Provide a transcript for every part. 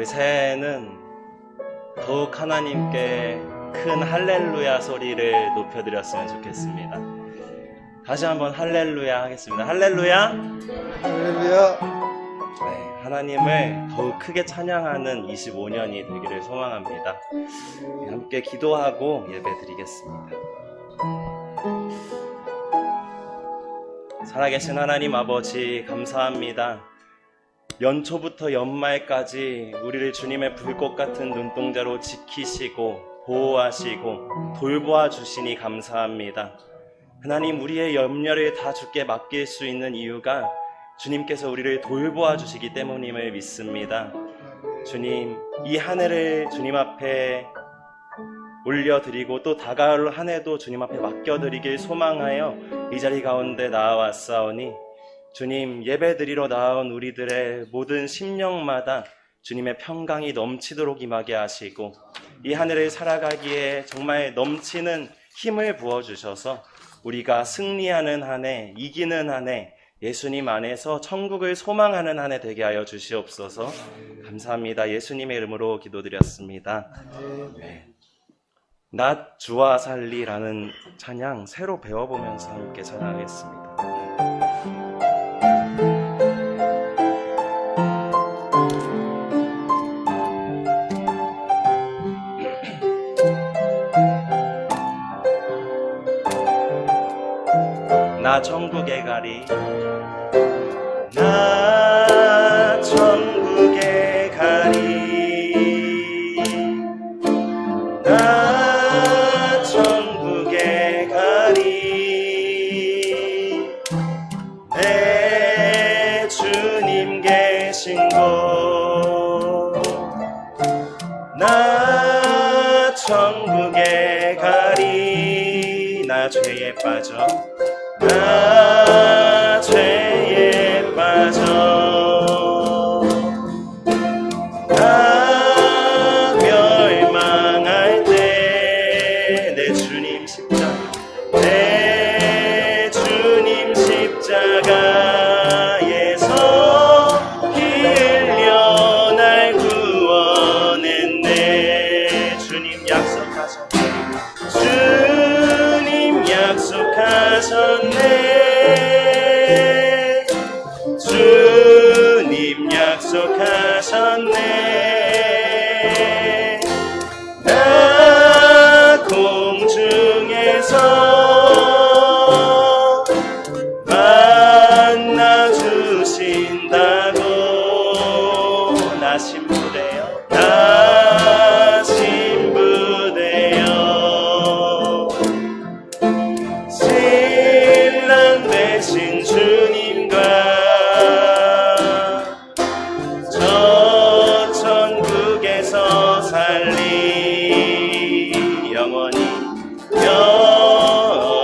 우리 새해에는 더욱 하나님께 큰 할렐루야 소리를 높여드렸으면 좋겠습니다. 다시 한번 할렐루야 하겠습니다. 할렐루야! 할렐루야. 네, 하나님을 더욱 크게 찬양하는 25년이 되기를 소망합니다. 네, 함께 기도하고 예배 드리겠습니다. 살아계신 하나님 아버지, 감사합니다. 연초부터 연말까지 우리를 주님의 불꽃 같은 눈동자로 지키시고 보호하시고 돌보아 주시니 감사합니다. 하나님 우리의 염려를 다 주께 맡길 수 있는 이유가 주님께서 우리를 돌보아 주시기 때문임을 믿습니다. 주님, 이 한 해를 주님 앞에 올려드리고 또 다가올 한 해도 주님 앞에 맡겨드리길 소망하여 이 자리 가운데 나아왔사오니 주님 예배 드리러 나온 우리들의 모든 심령마다 주님의 평강이 넘치도록 임하게 하시고 이한 해를 살아가기에 정말 넘치는 힘을 부어주셔서 우리가 승리하는 한 해, 이기는 한 해, 예수님 안에서 천국을 소망하는 한 해 되게 하여 주시옵소서 감사합니다. 예수님의 이름으로 기도드렸습니다. 네. 낮 주와 살리라는 찬양 새로 배워보면서 함께 찬양하겠습니다. 천국에 가리. 나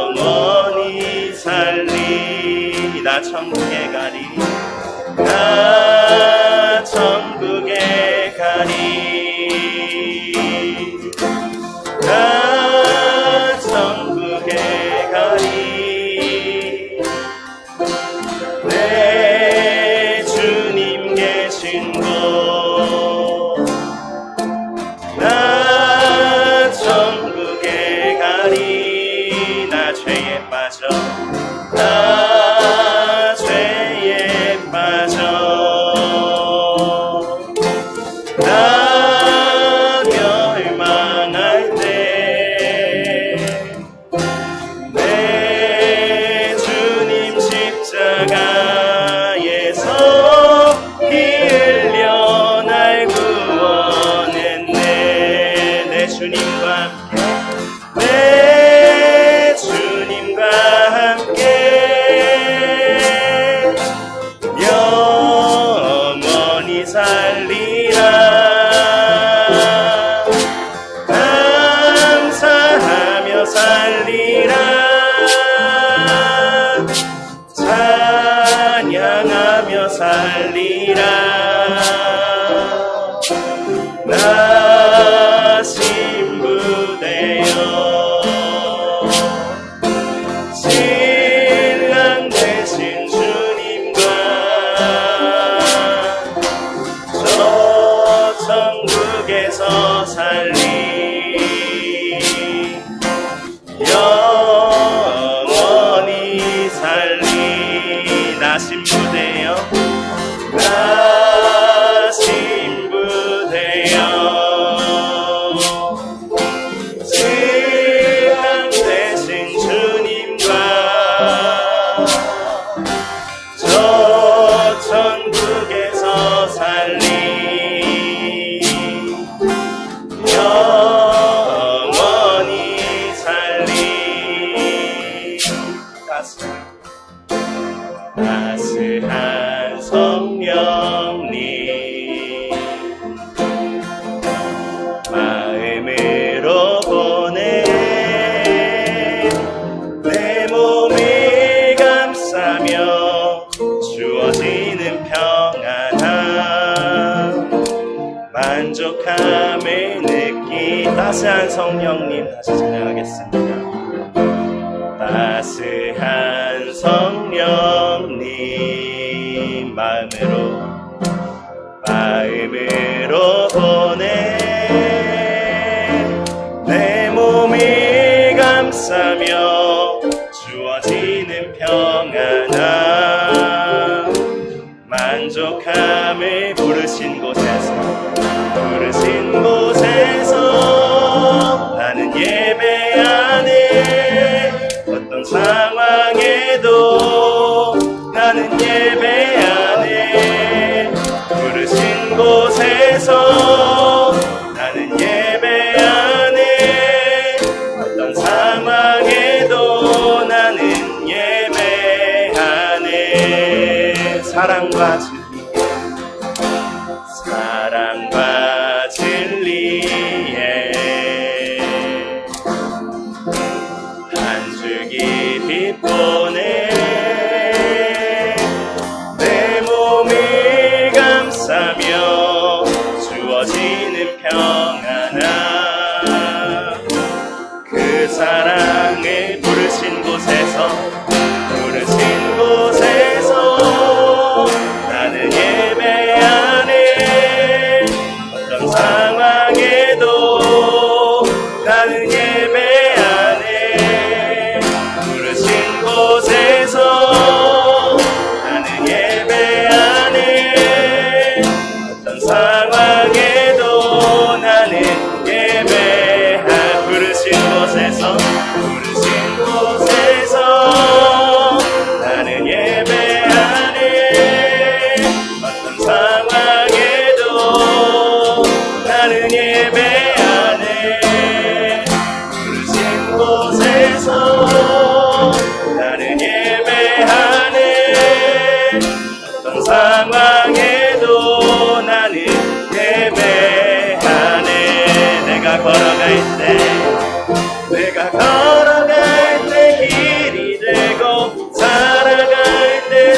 영원히 살리 나 천국에 가리. 나 십 속에서 살리 따스한 성령님 다시 찬양하겠습니다. 따스한 성령님 마음으로 마음으로 보내. 내 몸을 감싸며 주어지는 평안함. 만족함을 부르신 곳에서 부르신 곳에 예배하네 부르신 곳에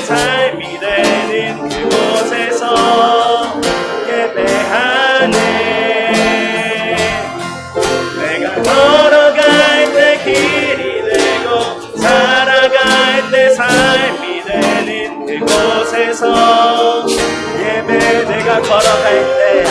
삶이 되는 그곳에서 예배하네. 내가 걸어갈 때 길이 되고 살아갈 때 삶이 되는 그곳에서 예배 내가 걸어갈 때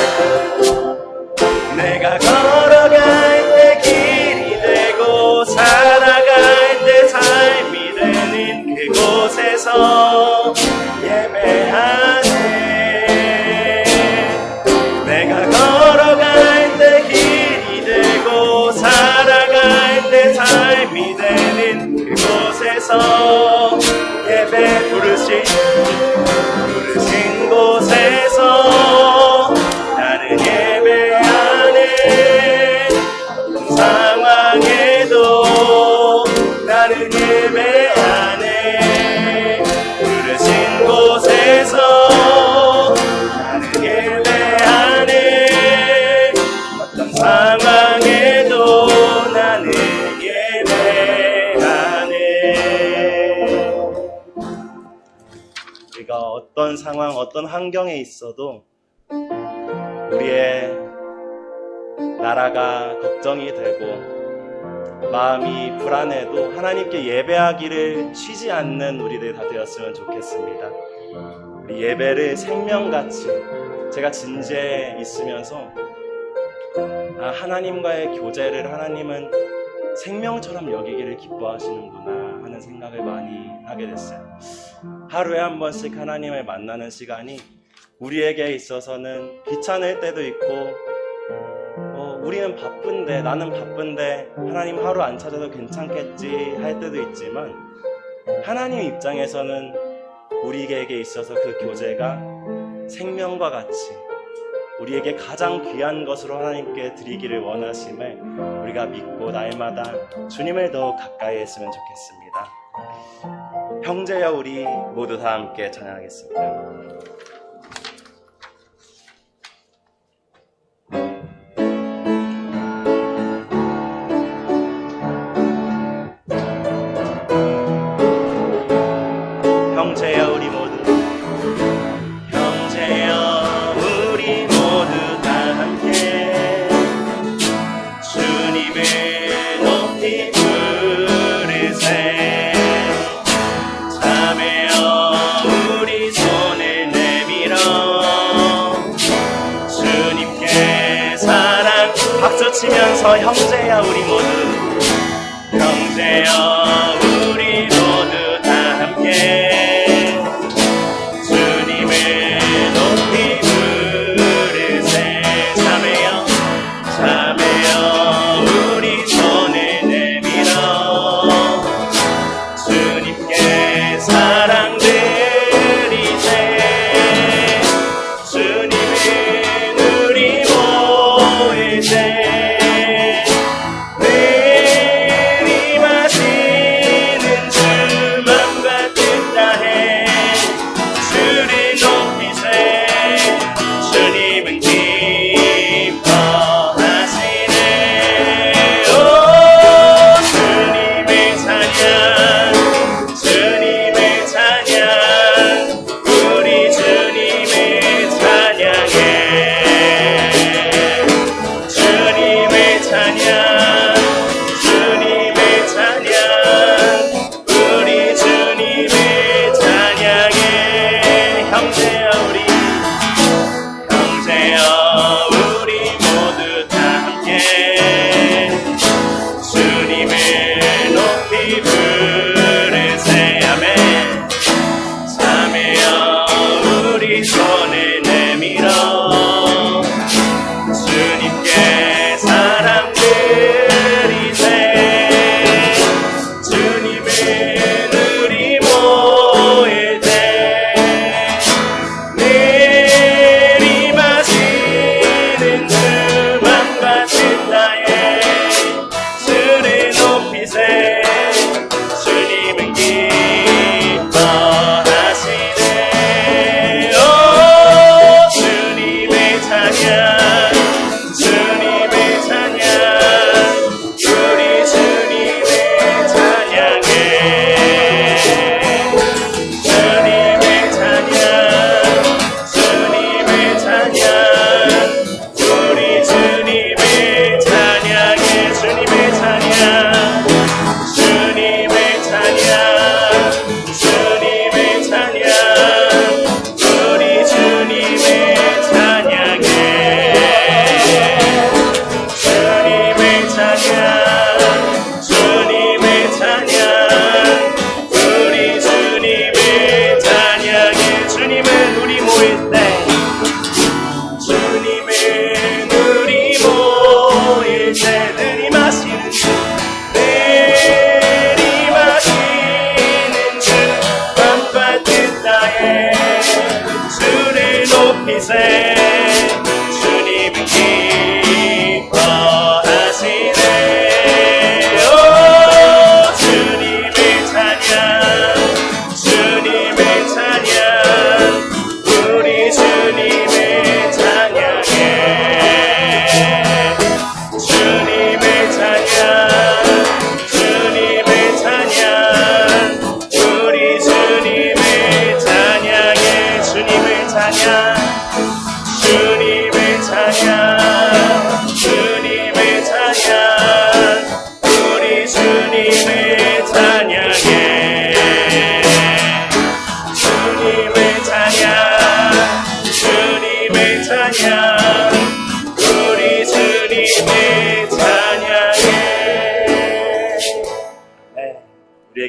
어떤 환경에 있어도 우리의 나라가 걱정이 되고 마음이 불안해도 하나님께 예배하기를 쉬지 않는 우리들 다 되었으면 좋겠습니다. 우리 예배를 생명같이 제가 진지에 있으면서 아, 하나님과의 교제를 하나님은 생명처럼 여기기를 기뻐하시는구나 하는 생각을 많이 하게 됐어요. 하루에 한 번씩 하나님을 만나는 시간이 우리에게 있어서는 귀찮을 때도 있고, 어, 우리는 바쁜데, 나는 바쁜데, 하나님 하루 안 찾아도 괜찮겠지 할 때도 있지만, 하나님 입장에서는 우리에게 있어서 그 교제가 생명과 같이 우리에게 가장 귀한 것으로 하나님께 드리기를 원하심을 우리가 믿고 날마다 주님을 더 가까이 했으면 좋겠습니다. 형제여 우리 모두 다 함께 찬양하겠습니다. he said.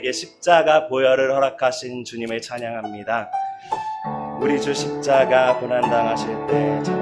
우리에게 십자가 보혈을 허락하신 주님을 찬양합니다. 우리 주 십자가 고난당하실 때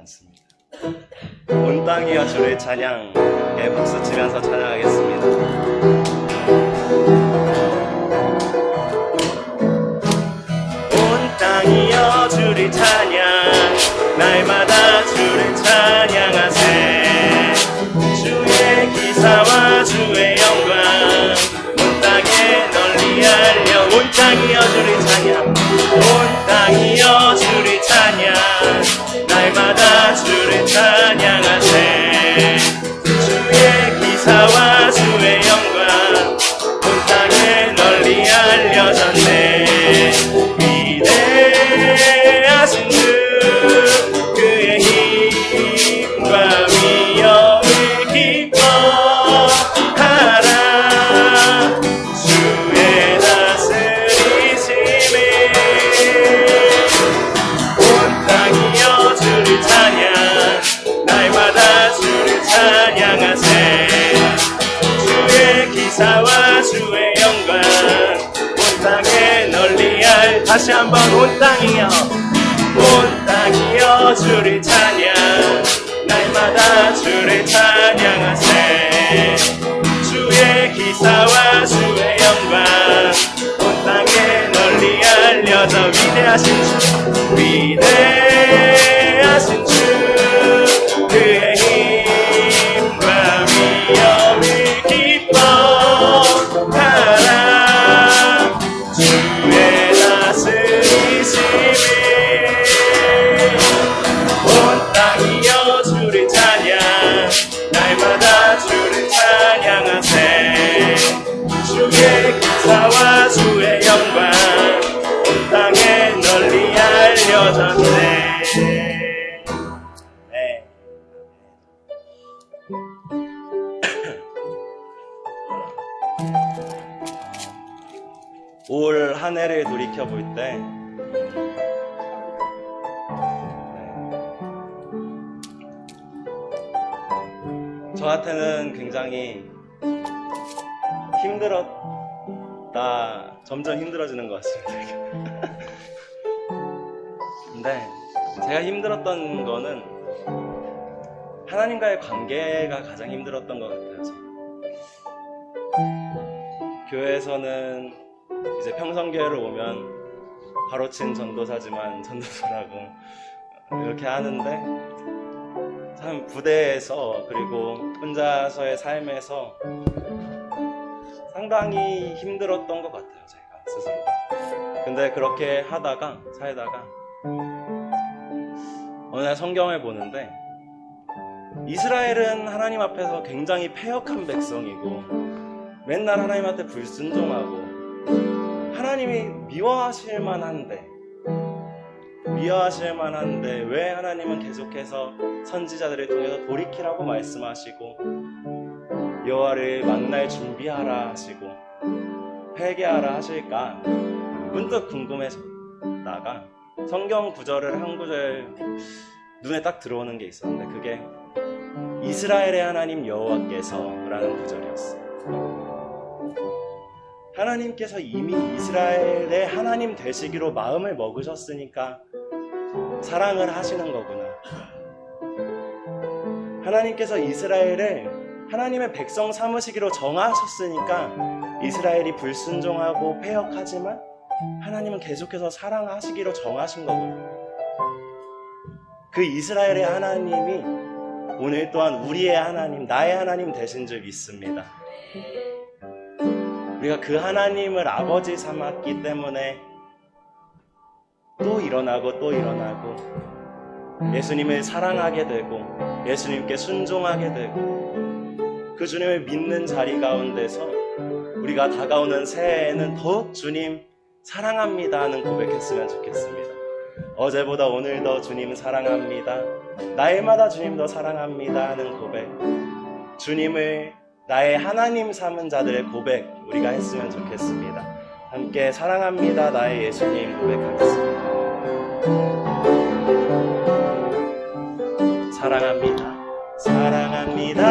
않습니다. 온 땅이여 주를 찬양, 예, 박수 치면서 찬양하겠습니다. has to return. 다시 한번 온 땅이여 온 땅이여 주를 찬양. 날마다 주를 찬양하세. 주의 기사와 주의 영광 온 땅에 널리 알려져 위대하신 주 위대 올 한 해를 돌이켜 볼 때, 저한테는 굉장히 힘들었다, 점점 힘들어지는 것 같습니다. 근데 제가 힘들었던 거는 하나님과의 관계가 가장 힘들었던 것 같아요. 교회에서는 이제 평성교회를 오면 바로 친 전도사지만 전도사라고 이렇게 하는데 참 부대에서 그리고 혼자서의 삶에서 상당히 힘들었던 것 같아요 제가 스스로. 근데 그렇게 하다가 살다가 어느 날 성경을 보는데 이스라엘은 하나님 앞에서 굉장히 패역한 백성이고 맨날 하나님한테 불순종하고 하나님이 미워하실 만한데 미워하실 만한데 왜 하나님은 계속해서 선지자들을 통해서 돌이키라고 말씀하시고 여호와를 만날 준비하라 하시고 회개하라 하실까 문득 궁금해졌다가 성경 구절을 한 구절 눈에 딱 들어오는 게 있었는데 그게 이스라엘의 하나님 여호와께서라는 구절이었어요. 하나님께서 이미 이스라엘의 하나님 되시기로 마음을 먹으셨으니까 사랑을 하시는 거구나. 하나님께서 이스라엘을 하나님의 백성 삼으시기로 정하셨으니까 이스라엘이 불순종하고 패역하지만 하나님은 계속해서 사랑하시기로 정하신 거구나. 그 이스라엘의 하나님이 오늘 또한 우리의 하나님, 나의 하나님 되신 줄 믿습니다. 우리가 그 하나님을 아버지 삼았기 때문에 또 일어나고 또 일어나고 예수님을 사랑하게 되고 예수님께 순종하게 되고 그 주님을 믿는 자리 가운데서 우리가 다가오는 새해에는 더욱 주님 사랑합니다 하는 고백했으면 좋겠습니다. 어제보다 오늘 더 주님 사랑합니다. 날마다 주님 더 사랑합니다 하는 고백. 주님을 나의 하나님 삼은 자들의 고백 우리가 했으면 좋겠습니다. 함께 사랑합니다 나의 예수님 고백하겠습니다. 사랑합니다. 사랑합니다.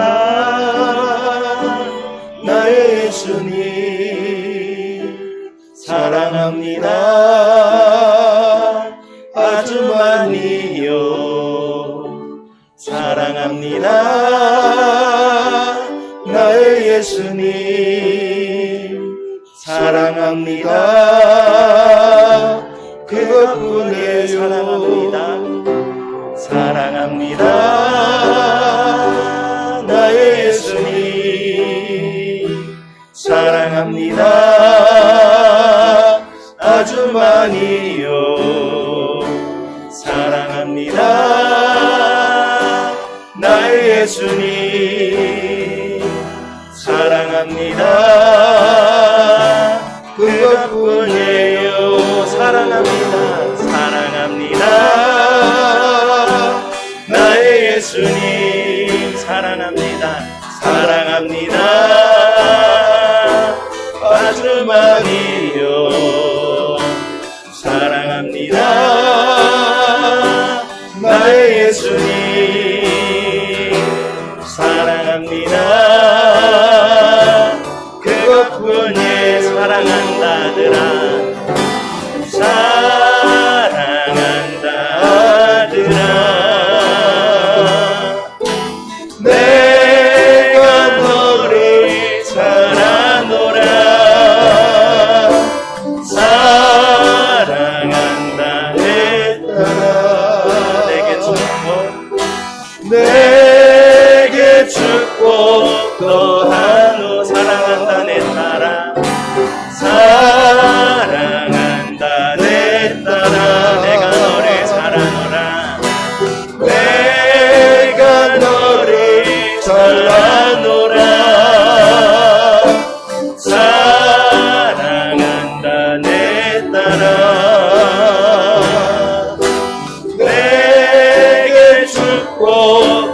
나의 예수님. 사랑합니다. 아주 많이요. 사랑합니다. 예수님. 사랑합니다. 그것뿐이에요. 사랑합니다. 사랑합니다. 나의 예수님. 사랑합니다. 아주 많이 사랑합니다. 사랑합니다.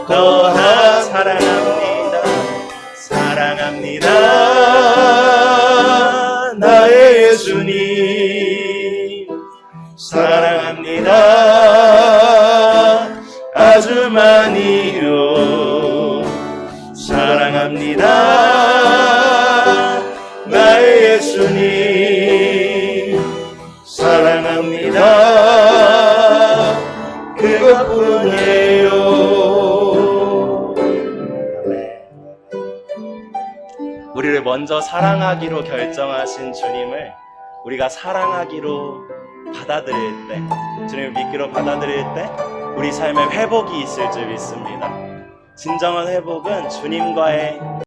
또한 사랑합니다. 사랑합니다. 사랑하기로 결정하신 주님을 우리가 사랑하기로 받아들일 때, 주님을 믿기로 받아들일 때, 우리 삶에 회복이 있을 줄 믿습니다. 진정한 회복은 주님과의